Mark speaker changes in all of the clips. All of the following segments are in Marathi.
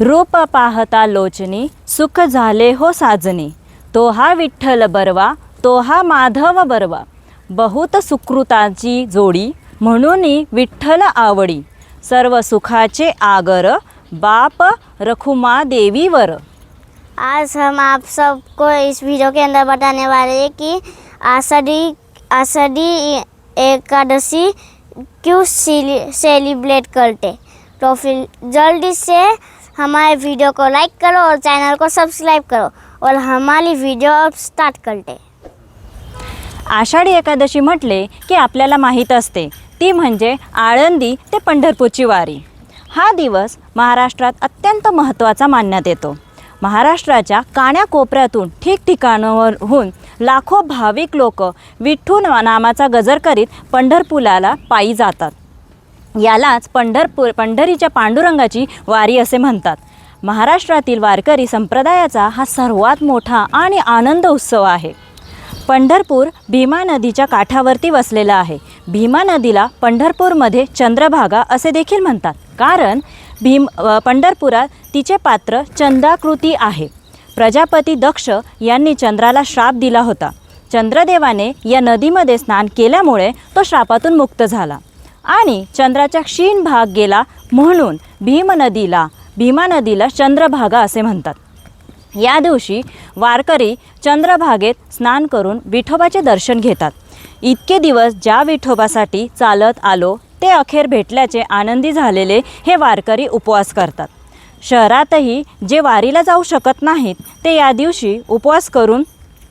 Speaker 1: रूप पाहता लोचनी सुख झाले हो साजनी. तो हा विठ्ठल बरवा तो हा माधव बरवा. बहुत सुकृताची जोडी म्हणून विठ्ठल आवडी. सर्व सुखाचे आगर बाप रखुमा देवीवर.
Speaker 2: आज हम आप सबको इस वीडियो के अंदर बताने वाले हैं कि आषाढ़ी आषाढ़ी एकादशी क्यों सेलिब्रेट करते? तो फिर जल्दी से हमारे वीडियो को लाइक करो और चैनल को सब्सक्राइब करो और हमारी वीडियो अब स्टार्ट करते
Speaker 1: आषाढी एकादशी म्हटले की आपल्याला माहीत असते. ती म्हणजे आळंदी ते पंढरपूरची वारी. हा दिवस महाराष्ट्रात अत्यंत महत्त्वाचा मानण्यात येतो. महाराष्ट्राच्या काण्याकोपऱ्यातून ठिकठिकाणावरहून लाखो भाविक लोक विठ्ठू नामाचा गजर करीत पंढरपुराला पायी जातात. यालाच पंढरपूर पंढरीच्या पांडुरंगाची वारी असे म्हणतात. महाराष्ट्रातील वारकरी संप्रदायाचा हा सर्वात मोठा आणि आनंद उत्सव आहे. पंढरपूर भीमा नदीच्या काठावरती वसलेला आहे. भीमा नदीला पंढरपूरमध्ये चंद्रभागा असे देखील म्हणतात. कारण भीम पंढरपुरात तिचे पात्र चंद्राकृती आहे. प्रजापती दक्ष यांनी चंद्राला श्राप दिला होता. चंद्रदेवाने या नदीमध्ये स्नान केल्यामुळे तो श्रापातून मुक्त झाला. आणि चंद्राचा क्षीण भाग गेला म्हणून भीम नदीला भीमा नदीला चंद्रभागा असे म्हणतात. या दिवशी वारकरी चंद्रभागेत स्नान करून विठोबाचे दर्शन घेतात. इतके दिवस ज्या विठोबासाठी चालत आलो ते अखेर भेटल्याचे आनंदी झालेले हे वारकरी उपवास करतात. शहरातही जे वारीला जाऊ शकत नाहीत ते या दिवशी उपवास करून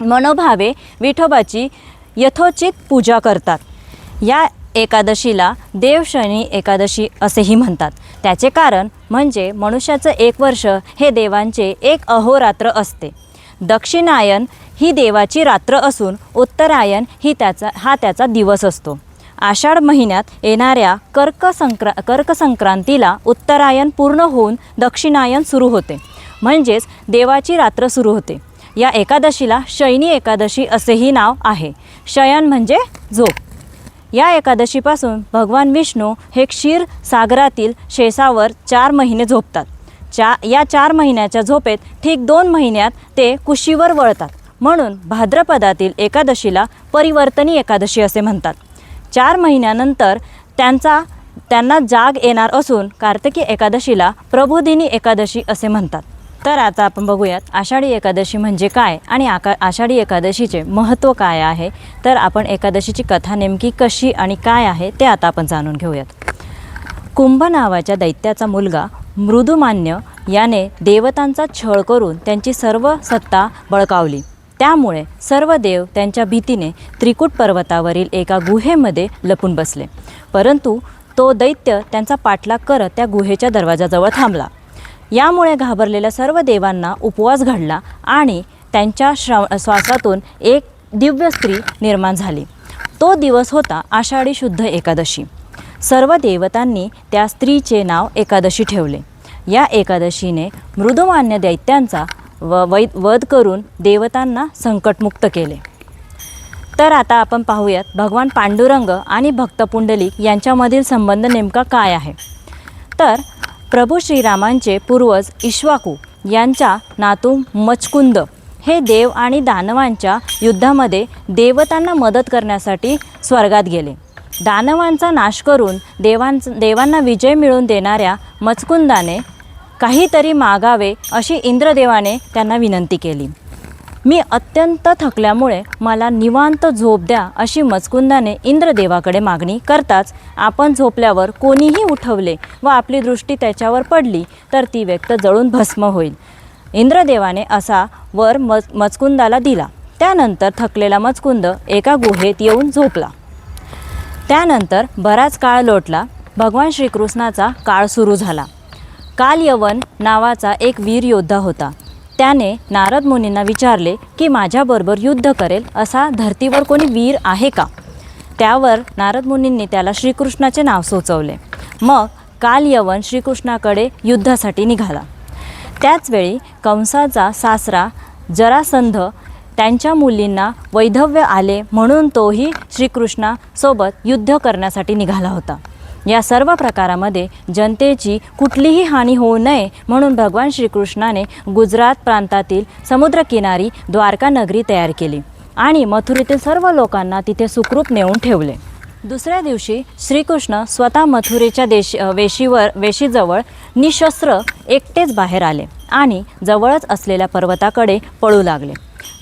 Speaker 1: मनोभावे विठोबाची यथोचित पूजा करतात. या एकादशीला देवशनी एकादशी असेही म्हणतात. त्याचे कारण म्हणजे मनुष्याचं एक वर्ष हे देवांचे एक अहोरात्र असते. दक्षिणायन ही देवाची रात्र असून उत्तरायण ही त्याचा हा त्याचा दिवस असतो. आषाढ महिन्यात येणाऱ्या कर्क कर्कसंक्रांतीला कर्क संक्रांतीला उत्तरायण पूर्ण होऊन दक्षिणायन सुरू होते. म्हणजेच देवाची रात्र सुरू होते. या एकादशीला शयनी एकादशी असेही नाव आहे. शयन म्हणजे झोप. या एकादशीपासून भगवान विष्णू हे क्षीर सागरातील शेसावर चार महिने झोपतात. चा या चार महिन्याच्या झोपेत ठीक दोन महिन्यात ते कुशीवर वळतात. म्हणून भाद्रपदातील एकादशीला परिवर्तनी एकादशी असे म्हणतात. चार महिन्यानंतर त्यांचा त्यांना जाग येणार असून कार्तिकी एकादशीला प्रबोधिनी एकादशी असे म्हणतात. तर आता आपण बघूयात आषाढी एकादशी म्हणजे काय आणि आका आषाढी एकादशीचे महत्त्व काय आहे? तर आपण एकादशीची कथा नेमकी कशी आणि काय आहे ते आता आपण जाणून घेऊयात. कुंभ नावाच्या दैत्याचा मुलगा मृदुमान्य याने देवतांचा छळ करून त्यांची सर्व सत्ता बळकावली. त्यामुळे सर्व देव त्यांच्या भीतीने त्रिकूट पर्वतावरील एका गुहेमध्ये लपून बसले. परंतु तो दैत्य त्यांचा पाठलाग करत त्या गुहेच्या दरवाजाजवळ थांबला. यामुळे घाबरलेल्या सर्व देवांना उपवास घडला आणि त्यांच्या श्रव श्वासातून एक दिव्य स्त्री निर्माण झाली. तो दिवस होता आषाढी शुद्ध एकादशी. सर्व देवतांनी त्या स्त्रीचे नाव एकादशी ठेवले. या एकादशीने मृदुमान्य दैत्यांचा व वै वध करून देवतांना संकटमुक्त केले. तर आता आपण पाहूयात भगवान पांडुरंग आणि भक्त पुंडलिक यांच्यामधील संबंध नेमका काय आहे? तर प्रभू श्रीरामांचे पूर्वज इश्वाकू यांच्या नातू मचकुंद हे देव आणि दानवांच्या युद्धामध्ये देवतांना मदत करण्यासाठी स्वर्गात गेले. दानवांचा नाश करून देवांच देवांना विजय मिळवून देणाऱ्या मचकुंदाने काहीतरी मागावे अशी इंद्रदेवाने त्यांना विनंती केली. मी अत्यंत थकल्यामुळे मला निवांत झोप द्या अशी मचकुंदाने इंद्रदेवाकडे मागणी करताच आपण झोपल्यावर कोणीही उठवले व आपली दृष्टी त्याच्यावर पडली तर ती व्यक्त जळून भस्म होईल. इंद्रदेवाने असा वर मच मचकुंदाला दिला. त्यानंतर थकलेला मचकुंद एका गुहेत येऊन झोपला. त्यानंतर बराच काळ लोटला. भगवान श्रीकृष्णाचा काळ सुरू झाला. कालयवन नावाचा एक वीर योद्धा होता. त्याने नारद मुनींना विचारले की माझ्याबरोबर युद्ध करेल असा धर्तीवर कोणी वीर आहे का? त्यावर नारद मुनींनी त्याला श्रीकृष्णाचे नाव सुचवले. मग कालयवन श्रीकृष्णाकडे युद्धासाठी निघाला. त्याचवेळी कंसाचा सासरा जरासंध त्यांच्या मुलींना वैधव्य आले म्हणून तोही श्रीकृष्णासोबत युद्ध करण्यासाठी निघाला होता. या सर्व प्रकारामध्ये जनतेची कुठलीही हानी होऊ नये म्हणून भगवान श्रीकृष्णाने गुजरात प्रांतातील समुद्रकिनारी द्वारका नगरी तयार केली आणि मथुरेतील सर्व लोकांना तिथे सुखरूप नेऊन ठेवले. दुसऱ्या दिवशी श्रीकृष्ण स्वतः मथुरेच्या देश वेशीवर वेशीजवळ निशस्त्र एकटेच बाहेर आले आणि जवळच असलेल्या पर्वताकडे पळू लागले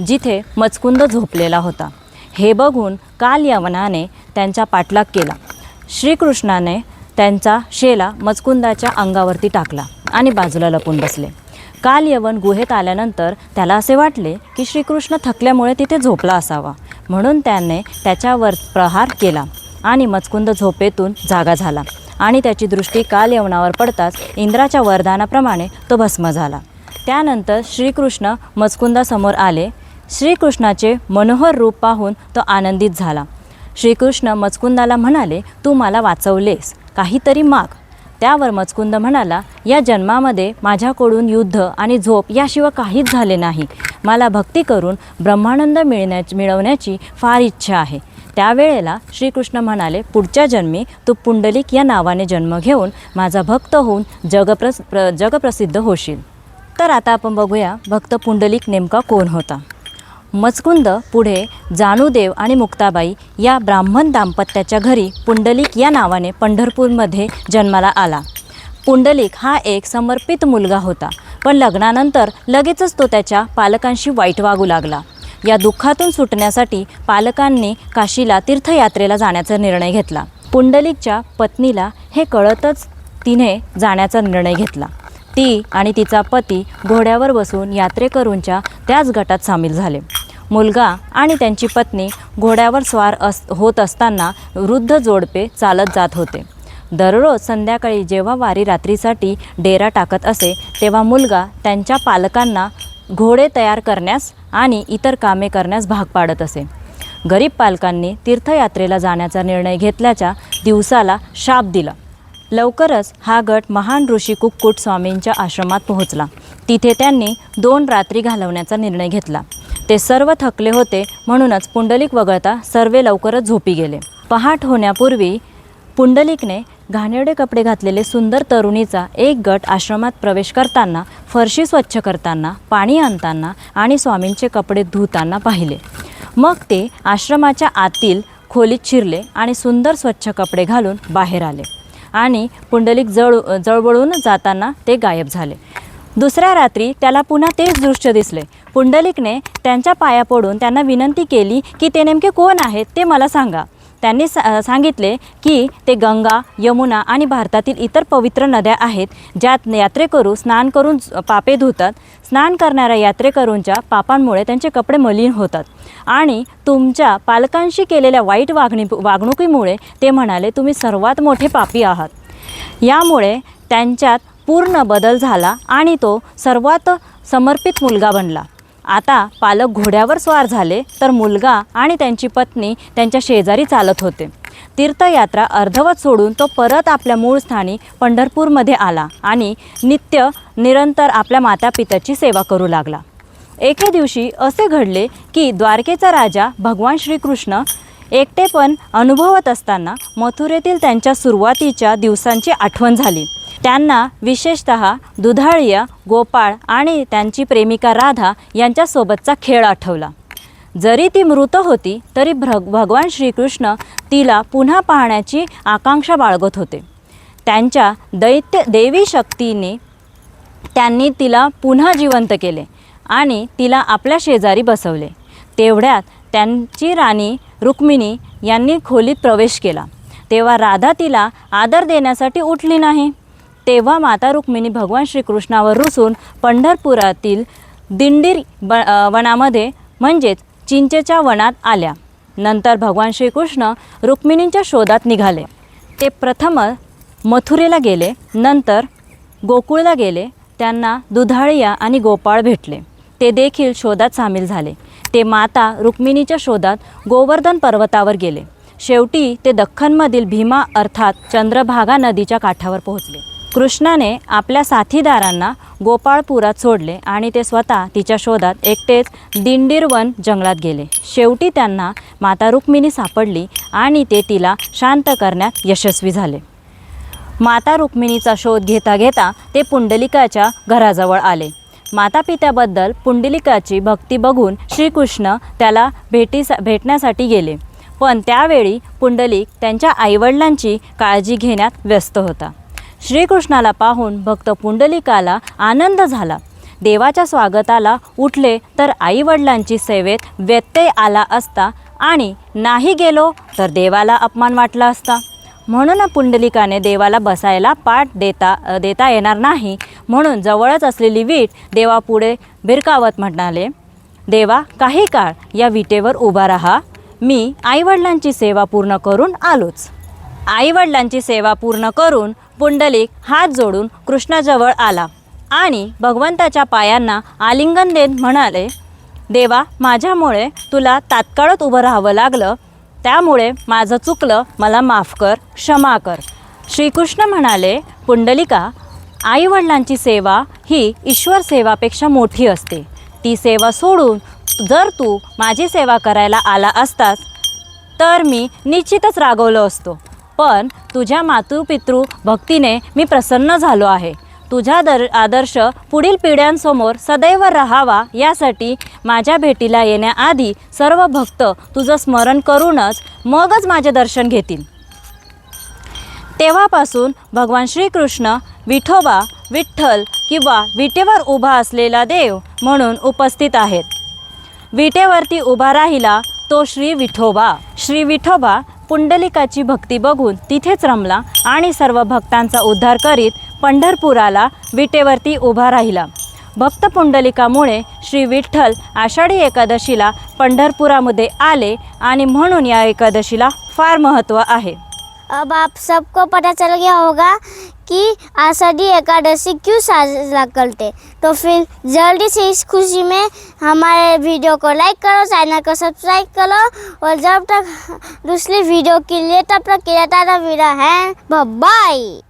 Speaker 1: जिथे मचकुंद झोपलेला होता. हे बघून काल यवनाने त्यांचा पाठलाग केला. श्रीकृष्णाने त्यांचा शेला मचकुंदाच्या अंगावरती टाकला आणि बाजूला लपून बसले. काल यवन गुहेत आल्यानंतर त्याला असे वाटले की श्रीकृष्ण थकल्यामुळे तिथे झोपला असावा. म्हणून त्याने त्याच्यावर प्रहार केला आणि मचकुंद झोपेतून जागा झाला आणि त्याची दृष्टी काल यवनावर पडताच इंद्राच्या वरदानाप्रमाणे तो भस्म झाला. त्यानंतर श्रीकृष्ण मचकुंदासमोर आले. श्रीकृष्णाचे मनोहर रूप पाहून तो आनंदित झाला. श्रीकृष्ण मचकुंदाला म्हणाले तू मला वाचवलेस. काहीतरी माग. त्यावर मचकुंद म्हणाला या जन्मामध्ये माझ्याकडून युद्ध आणि झोप याशिवाय काहीच झाले नाही. मला भक्ती करून ब्रह्मानंद मिळण्या मिळवण्याची फार इच्छा आहे. त्यावेळेला श्रीकृष्ण म्हणाले पुढच्या जन्मी तू पुंडलिक या नावाने जन्म घेऊन माझा भक्त होऊन जगप्रस प्र जगप्रसिद्ध होशील. तर आता आपण बघूया भक्त पुंडलिक नेमका कोण होता. मचकुंद पुढे जाणूदेव आणि मुक्ताबाई या ब्राह्मण दाम्पत्याच्या घरी पुंडलिक या नावाने पंढरपूरमध्ये जन्माला आला. पुंडलिक हा एक समर्पित मुलगा होता पण लग्नानंतर लगेचच तो त्याच्या पालकांशी वाईट वागू लागला. या दुःखातून सुटण्यासाठी पालकांनी काशीला तीर्थयात्रेला जाण्याचा निर्णय घेतला. पुंडलिकच्या पत्नीला हे कळतच तिने जाण्याचा निर्णय घेतला. ती आणि तिचा पती घोड्यावर बसून यात्रेकरूंच्या त्याच गटात सामील झाले. मुलगा आणि त्यांची पत्नी घोड्यावर स्वार अस होत असताना वृद्ध जोडपे चालत जात होते. दररोज संध्याकाळी जेव्हा वारी रात्रीसाठी डेरा टाकत असे तेव्हा मुलगा त्यांच्या पालकांना घोडे तयार करण्यास आणि इतर कामे करण्यास भाग पाडत असे. गरीब पालकांनी तीर्थयात्रेला जाण्याचा निर्णय घेतल्याच्या दिवसाला शाप दिला. लवकरच हा गट महान ऋषी कुक्कुट स्वामींच्या आश्रमात पोहोचला. तिथे त्यांनी दोन रात्री घालवण्याचा निर्णय घेतला. ते सर्व थकले होते म्हणूनच पुंडलिक वगळता सर्वे लवकरच झोपी गेले. पहाट होण्यापूर्वी पुंडलिकने घाणेरडे कपडे घातलेले सुंदर तरुणीचा एक गट आश्रमात प्रवेश करताना फरशी स्वच्छ करताना पाणी आणताना आणि स्वामींचे कपडे धुताना पाहिले. मग ते आश्रमाच्या आतील खोलीत शिरले आणि सुंदर स्वच्छ कपडे घालून बाहेर आले आणि पुंडलिक जळ जळबळून जाताना ते गायब झाले. दुसऱ्या रात्री त्याला पुन्हा तेच दृश्य दिसले. पुंडलिकने त्यांच्या पाया पडून त्यांना विनंती केली की ते नेमके कोण आहेत ते मला सांगा. त्यांनी सा सांगितले की ते गंगा यमुना आणि भारतातील इतर पवित्र नद्या आहेत ज्यात यात्रेकरू स्नान करून पापे धुतात. स्नान करणाऱ्या यात्रेकरूंच्या पापांमुळे त्यांचे कपडे मलिन होतात. आणि तुमच्या पालकांशी केलेल्या वाईट वागणी वागणुकीमुळे ते म्हणाले तुम्ही सर्वात मोठे पापी आहात. यामुळे त्यांच्यात पूर्ण बदल झाला आणि तो सर्वात समर्पित मुलगा बनला. आता पालक घोड्यावर स्वार झाले तर मुलगा आणि त्यांची पत्नी त्यांच्या शेजारी चालत होते. तीर्थयात्रा अर्धवट सोडून तो परत आपल्या मूळ स्थानी पंढरपूरमध्ये आला आणि नित्य निरंतर आपल्या मातापित्याची सेवा करू लागला. एके दिवशी असे घडले की द्वारकेचा राजा भगवान श्रीकृष्ण एकटेपण अनुभवत असताना मथुरेतील त्यांच्या सुरुवातीच्या दिवसांची आठवण झाली. त्यांना विशेषत दुधाळिया गोपाळ आणि त्यांची प्रेमिका राधा यांच्यासोबतचा खेळ आठवला. जरी ती मृत होती तरी भग भगवान श्रीकृष्ण तिला पुन्हा पाहण्याची आकांक्षा बाळगत होते. त्यांच्या दैत्य देवी शक्तीने त्यांनी तिला पुन्हा जिवंत केले आणि तिला आपल्या शेजारी बसवले. तेवढ्यात त्यांची राणी रुक्मिणी यांनी खोलीत प्रवेश केला. तेव्हा राधा तिला आदर देण्यासाठी उठली नाही. तेव्हा माता रुक्मिणी भगवान श्रीकृष्णावर रुसून पंढरपुरातील दिंडीर ब वनामध्ये म्हणजेच चिंचेच्या वनात आल्या. नंतर भगवान श्रीकृष्ण रुक्मिणींच्या शोधात निघाले. ते प्रथम मथुरेला गेले नंतर गोकुळला गेले त्यांना दुधाळिया आणि गोपाळ भेटले. ते देखील शोधात सामील झाले. ते माता रुक्मिणीच्या शोधात गोवर्धन पर्वतावर गेले. शेवटी ते दख्खनमधील भीमा अर्थात चंद्रभागा नदीच्या काठावर पोहोचले. कृष्णाने आपल्या साथीदारांना गोपाळपुरात सोडले आणि ते स्वतः तिच्या शोधात एकटेच दिंडीरवन जंगलात गेले. शेवटी त्यांना माता रुक्मिणी सापडली आणि ते तिला शांत करण्यात यशस्वी झाले. माता रुक्मिणीचा शोध घेता घेता ते पुंडलिकाच्या घराजवळ आले. माता पित्याबद्दल पुंडलिकाची भक्ती बघून श्रीकृष्ण त्याला भेटीस भेटण्यासाठी गेले. पण त्यावेळी पुंडलिक त्यांच्या आईवडिलांची काळजी घेण्यात व्यस्त होता. श्रीकृष्णाला पाहून भक्त पुंडलिकाला आनंद झाला. देवाच्या स्वागताला उठले तर आईवडिलांची सेवेत व्यत्यय आला असता आणि नाही गेलो तर देवाला अपमान वाटला असता. म्हणून पुंडलिकाने देवाला बसायला पाठ देता देता येणार नाही. म्हणून जवळच असलेली वीट देवापुढे भिरकावत म्हणाले देवा काही काळ या विटेवर उभा राहा. मी आईवडिलांची सेवा पूर्ण करून आलोच. आईवडिलांची सेवा पूर्ण करून पुंडलिक हात जोडून कृष्णाजवळ आला आणि भगवंताच्या पायांना आलिंगन देत म्हणाले देवा माझ्यामुळे तुला तात्काळच उभं राहावं लागलं. त्यामुळे माझं चुकलं मला माफ कर क्षमा कर. श्रीकृष्ण म्हणाले पुंडलिका आईवडिलांची सेवा ही ईश्वर सेवापेक्षा मोठी असते. ती सेवा सोडून जर तू माझी सेवा करायला आला असतास तर मी निश्चितच रागवलो असतो. पण तुझ्या मातृपितृ भक्तीने मी प्रसन्न झालो आहे. तुझा दर आदर्श पुढील पिढ्यांसमोर सदैव राहावा यासाठी माझ्या भेटीला येण्याआधी सर्व भक्त तुझं स्मरण करूनच मगच माझे दर्शन घेतील. तेव्हापासून भगवान श्रीकृष्ण विठोबा विठ्ठल किंवा विटेवर उभा असलेला देव म्हणून उपस्थित आहेत. विटेवरती उभा राहिला तो श्री विठोबा. श्री विठोबा पुंडलिकाची भक्ती बघून तिथेच रमला आणि सर्व भक्तांचा उद्धार करीत पंढरपुराला विटेवरती उभा राहिला. भक्त पुंडलिकामुळे श्री विठ्ठल आषाढी एकादशीला पंढरपुरामध्ये आले आणि म्हणून या एकादशीला फार महत्त्व आहे.
Speaker 2: अब आप सबको पता चल गया होगा कि आषाढ़ी एकादशी क्यों साझा करते। तो फिर जल्दी से इस खुशी में हमारे वीडियो को लाइक करो चैनल को सब्सक्राइब करो और जब तक दूसरी वीडियो के लिए तब तक के लिए मेरा है। बाय